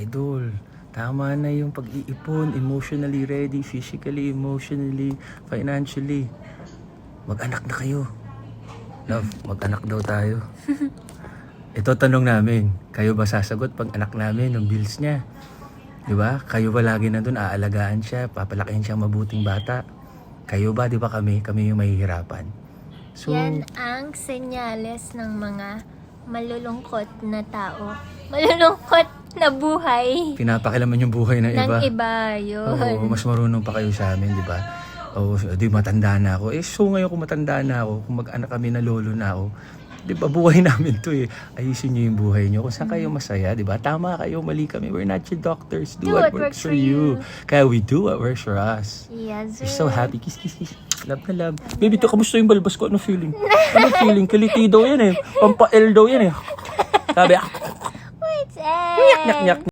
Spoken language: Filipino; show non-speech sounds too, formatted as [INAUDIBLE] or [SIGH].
idol. Tama na yung pag-iipon, emotionally ready, physically, emotionally, financially. Mag-anak na kayo. Love, mag-anak daw tayo. [LAUGHS] Ito tanong namin, kayo ba sasagot pag anak namin ng bills niya? Di ba? Kayo ba lagi nandun, aalagaan siya, papalakihin siyang mabuting bata? Kayo ba, di ba kami, kami yung mahihirapan? So, Yan ang senyales ng mga malulungkot na tao. Malulungkot na buhay pinapakilaman yung buhay ng ng iba. iba. Yun. Oo, mas marunong pa kayo sa amin, di ba? Oo, di matanda na ako. Eh, so ngayon kung matanda na ako, kung mag-anak kami na lolo na ako, di ba, buhay [LAUGHS] namin to eh. Ayusin nyo yung buhay nyo. Kung saan kayo masaya, di ba? Tama kayo, mali kami. We're not your doctors. Do, what, works, for you. Kaya we do what works for us. Yes, We're sir. so happy. Kiss, kiss, kiss. Love na love. Baby, to, kamusta yung balbas ko? Ano feeling? Ano feeling? Kiliti daw yan eh. Pampa-L daw yan eh. Sabi, [LAUGHS] It's a. Yuck, yuck, yuck.